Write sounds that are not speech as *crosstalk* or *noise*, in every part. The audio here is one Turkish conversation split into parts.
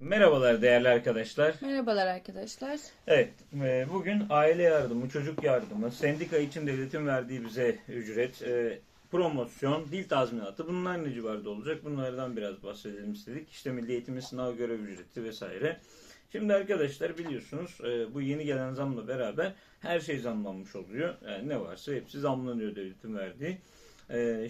Merhabalar değerli arkadaşlar. Merhabalar arkadaşlar. Evet, e, bugün aile yardımı, çocuk yardımı, sendika için devletin verdiği bize ücret, e, promosyon, dil tazminatı bunlar ne civarda olacak? Bunlardan biraz bahsedelim istedik. İşte Milli Eğitim'in sınav görev ücreti vesaire. Şimdi arkadaşlar biliyorsunuz e, bu yeni gelen zamla beraber her şey zamlanmış oluyor. Yani ne varsa hepsi zamlanıyor devletin verdiği.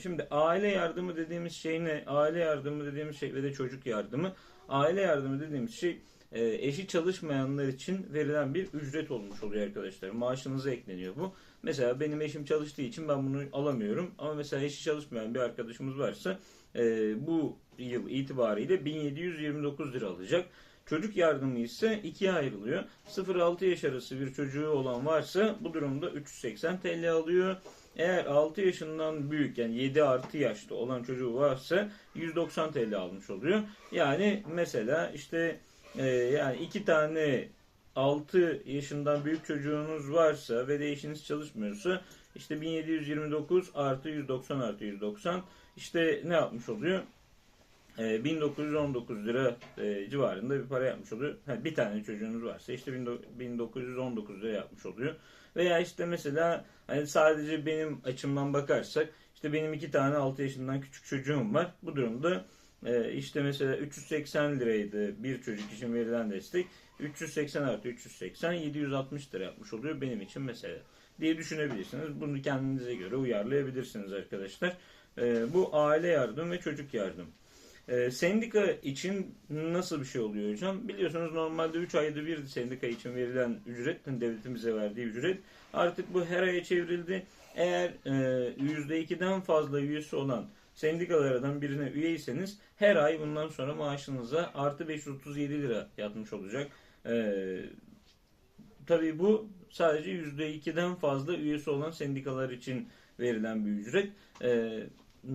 Şimdi aile yardımı dediğimiz şey ne? Aile yardımı dediğimiz şey ve de çocuk yardımı. Aile yardımı dediğimiz şey e, eşi çalışmayanlar için verilen bir ücret olmuş oluyor arkadaşlar. Maaşınıza ekleniyor bu. Mesela benim eşim çalıştığı için ben bunu alamıyorum. Ama mesela eşi çalışmayan bir arkadaşımız varsa e, bu yıl itibariyle 1729 lira alacak. Çocuk yardımı ise ikiye ayrılıyor. 0-6 yaş arası bir çocuğu olan varsa bu durumda 380 TL alıyor. Eğer 6 yaşından büyük yani 7 artı yaşta olan çocuğu varsa 190 TL almış oluyor. Yani mesela işte e, yani iki tane 6 yaşından büyük çocuğunuz varsa ve de eşiniz çalışmıyorsa işte 1729 artı 190 artı 190 işte ne yapmış oluyor? E, 1919 lira e, civarında bir para yapmış oluyor. Ha, bir tane çocuğunuz varsa işte 1919 lira yapmış oluyor. Veya işte mesela hani sadece benim açımdan bakarsak işte benim iki tane 6 yaşından küçük çocuğum var. Bu durumda e, işte mesela 380 liraydı bir çocuk için verilen destek. 380 artı 380 760 lira yapmış oluyor benim için mesela diye düşünebilirsiniz. Bunu kendinize göre uyarlayabilirsiniz arkadaşlar. E, bu aile yardım ve çocuk yardım. E, sendika için nasıl bir şey oluyor hocam? Biliyorsunuz normalde 3 ayda bir sendika için verilen ücret, devletin bize verdiği ücret artık bu her aya çevrildi. Eğer e, %2'den fazla üyesi olan sendikalardan birine üyeyseniz her ay bundan sonra maaşınıza artı 537 lira yatmış olacak. E, tabii bu sadece %2'den fazla üyesi olan sendikalar için verilen bir ücret. E,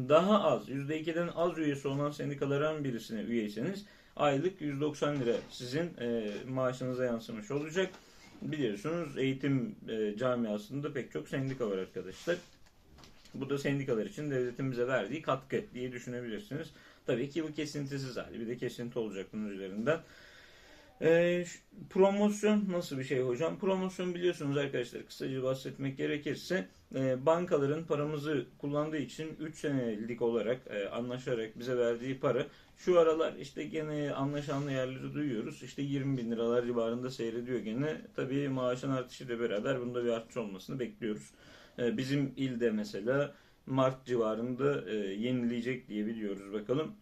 daha az, %2'den az üyesi olan sendikaların birisine üyeyseniz aylık 190 lira sizin e, maaşınıza yansımış olacak. Biliyorsunuz eğitim e, camiasında pek çok sendika var arkadaşlar. Bu da sendikalar için devletin bize verdiği katkı diye düşünebilirsiniz. Tabii ki bu kesintisiz hali. Bir de kesinti olacak bunun üzerinden. Şu- promosyon nasıl bir şey hocam? Promosyon biliyorsunuz arkadaşlar kısaca bahsetmek gerekirse e, bankaların paramızı kullandığı için 3 senelik olarak e, anlaşarak bize verdiği para şu aralar işte gene anlaşanlı yerleri duyuyoruz. İşte 20 bin liralar civarında seyrediyor gene. Tabii maaşın artışıyla beraber bunda bir artış olmasını bekliyoruz. E, bizim ilde mesela Mart civarında e, yenileyecek diye biliyoruz bakalım.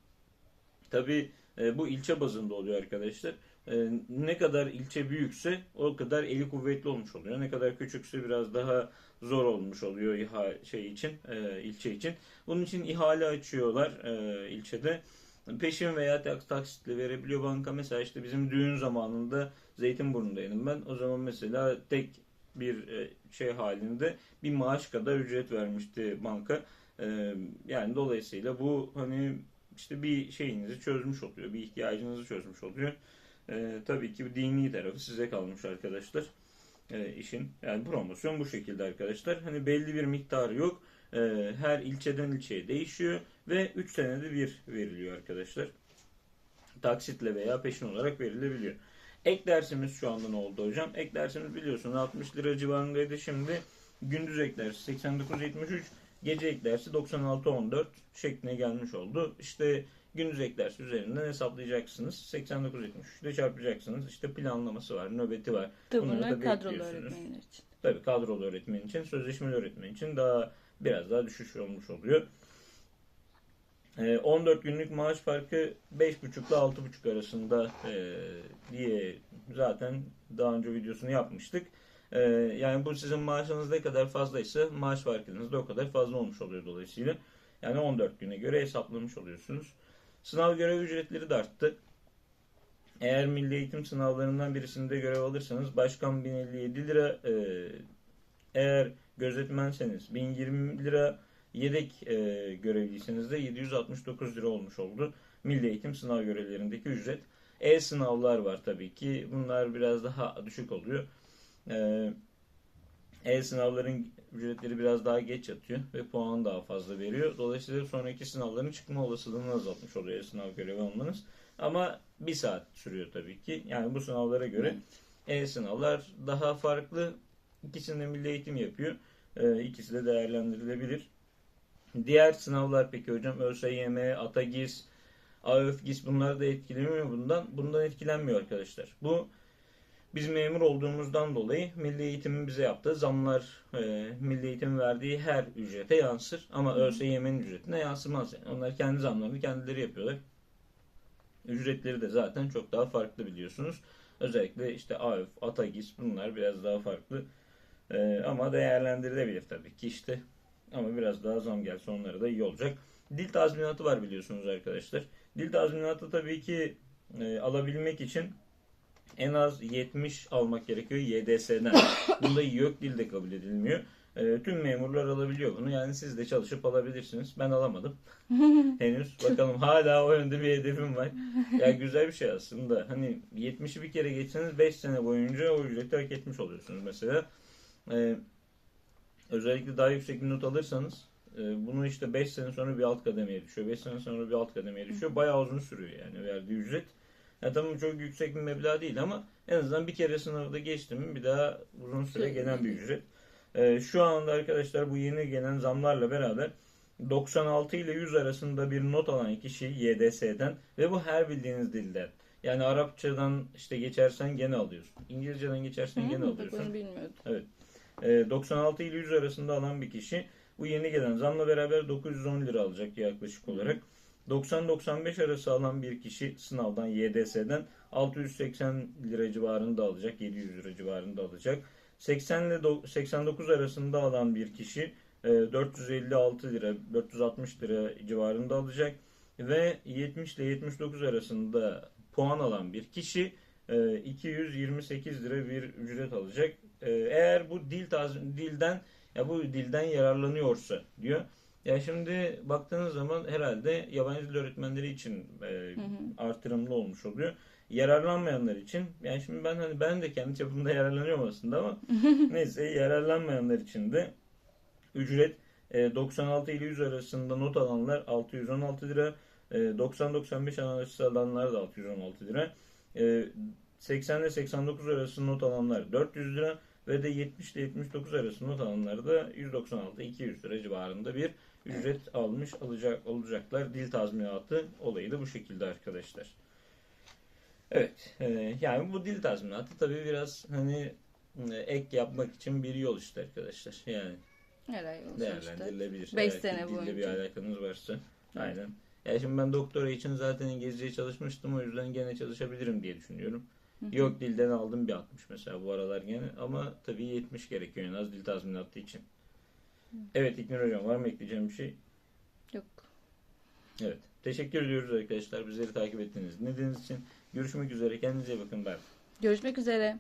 Tabii e, bu ilçe bazında oluyor arkadaşlar. E, ne kadar ilçe büyükse o kadar eli kuvvetli olmuş oluyor. Ne kadar küçükse biraz daha zor olmuş oluyor İHA şey için, e, ilçe için. Bunun için ihale açıyorlar e, ilçede. Peşin veya tak- taksitle verebiliyor banka. Mesela işte bizim düğün zamanında Zeytinburnu'ndaydım ben. O zaman mesela tek bir e, şey halinde bir maaş kadar ücret vermişti banka. Yani dolayısıyla bu hani işte bir şeyinizi çözmüş oluyor, bir ihtiyacınızı çözmüş oluyor. Ee, tabii ki dini tarafı size kalmış arkadaşlar. Ee, işin yani promosyon bu şekilde arkadaşlar. Hani belli bir miktarı yok. Ee, her ilçeden ilçeye değişiyor ve 3 senede bir veriliyor arkadaşlar. Taksitle veya peşin olarak verilebiliyor. Ek dersimiz şu anda ne oldu hocam? Ek dersimiz biliyorsunuz 60 lira civarındaydı. Şimdi gündüz ek dersi 89.73, gece ek dersi 96.14 şekline gelmiş oldu. İşte gündüz dersi üzerinden hesaplayacaksınız. 89.73 ile çarpacaksınız. İşte planlaması var, nöbeti var. Tabii Bunları bunlar da kadrolu öğretmenler için. Tabii kadrolu öğretmen için, sözleşmeli öğretmen için daha biraz daha düşüş olmuş oluyor. Ee, 14 günlük maaş farkı 5,5 ile 6,5 arasında e, diye zaten daha önce videosunu yapmıştık. Ee, yani bu sizin maaşınız ne kadar fazlaysa maaş farkınız da o kadar fazla olmuş oluyor dolayısıyla. Yani 14 güne göre hesaplamış oluyorsunuz. Sınav görev ücretleri de arttı. Eğer milli eğitim sınavlarından birisinde görev alırsanız başkan 1057 lira, e, eğer gözetmenseniz 1020 lira, yedek e, görevliyseniz de 769 lira olmuş oldu. Milli eğitim sınav görevlerindeki ücret. E-sınavlar var tabii ki. Bunlar biraz daha düşük oluyor. E, E-sınavların ücretleri biraz daha geç yatıyor ve puan daha fazla veriyor. Dolayısıyla sonraki sınavların çıkma olasılığını azaltmış oluyor e-sınav görevi almanız. Ama bir saat sürüyor tabii ki. Yani bu sınavlara göre e-sınavlar daha farklı. İkisinde milli eğitim yapıyor. Ee, ikisi de değerlendirilebilir. Diğer sınavlar peki hocam ÖSYM, ATAGİS, AÖFGİS bunlar da etkileniyor bundan? Bundan etkilenmiyor arkadaşlar. Bu biz memur olduğumuzdan dolayı milli eğitimin bize yaptığı zamlar, e, milli eğitim verdiği her ücrete yansır. Ama ÖSYM'nin ücretine yansımaz. Yani. Onlar kendi zamlarını kendileri yapıyorlar. Ücretleri de zaten çok daha farklı biliyorsunuz. Özellikle işte AÖF, ATAGİS bunlar biraz daha farklı. E, ama değerlendirilebilir tabii ki işte. Ama biraz daha zam gelse onlara da iyi olacak. Dil tazminatı var biliyorsunuz arkadaşlar. Dil tazminatı tabii ki e, alabilmek için en az 70 almak gerekiyor YDS'den. *coughs* Bunda YÖK dilde kabul edilmiyor. E, tüm memurlar alabiliyor bunu. Yani siz de çalışıp alabilirsiniz. Ben alamadım. *laughs* Henüz. Bakalım hala o yönde bir hedefim var. Ya güzel bir şey aslında. Hani 70'i bir kere geçseniz 5 sene boyunca o ücreti hak etmiş oluyorsunuz mesela. E, özellikle daha yüksek bir not alırsanız e, bunu işte 5 sene sonra bir alt kademeye düşüyor. 5 sene sonra bir alt kademeye düşüyor. Bayağı uzun sürüyor yani verdiği ücret. Ya tamam çok yüksek bir meblağ değil ama en azından bir kere sınavda geçtim mi bir daha uzun süre Sürekli. gelen bir ücret. Ee, şu anda arkadaşlar bu yeni gelen zamlarla beraber 96 ile 100 arasında bir not alan kişi YDS'den ve bu her bildiğiniz dilden. Yani Arapçadan işte geçersen gene alıyorsun. İngilizceden geçersen gene Hı, bak alıyorsun. onu bilmiyordum. Ee, 96 ile 100 arasında alan bir kişi bu yeni gelen zamla beraber 910 lira alacak yaklaşık olarak. 90-95 arası alan bir kişi sınavdan YDS'den 680 lira civarında alacak, 700 lira civarında alacak. 80 ile do- 89 arasında alan bir kişi e, 456 lira, 460 lira civarında alacak ve 70 ile 79 arasında puan alan bir kişi e, 228 lira bir ücret alacak. E, Eğer bu dil dilden ya bu dilden yararlanıyorsa diyor. Ya şimdi baktığınız zaman herhalde yabancı dil öğretmenleri için e, artırımlı olmuş oluyor. Yararlanmayanlar için yani şimdi ben hani ben de kendi çapımda yararlanıyorum aslında ama *laughs* neyse yararlanmayanlar için de ücret e, 96 ile 100 arasında not alanlar 616 lira, e, 90-95 arası alanlar da 616 lira. E, 80 ile 89 arası not alanlar 400 lira ve de 70 ile 79 arası not alanlar da 196-200 lira civarında bir ücret almış alacak olacaklar. Dil tazminatı olayı da bu şekilde arkadaşlar. Evet, e, yani bu dil tazminatı tabii biraz hani e, ek yapmak için bir yol işte arkadaşlar. Yani Her ay olsun işte. değerlendirilebilir. Beş Eğer sene Dille bir boyunca. alakanız varsa. Aynen. Ya şimdi ben doktora için zaten İngilizceyi çalışmıştım o yüzden gene çalışabilirim diye düşünüyorum. Yok dilden aldım bir 60 mesela bu aralar gene ama tabii 70 gerekiyor en az dil tazminatı için. Evet İknur Hocam var mı ekleyeceğim bir şey? Yok. Evet. Teşekkür ediyoruz arkadaşlar bizleri takip ettiğiniz dinlediğiniz için. Görüşmek üzere. Kendinize bakın. Bye. Görüşmek üzere.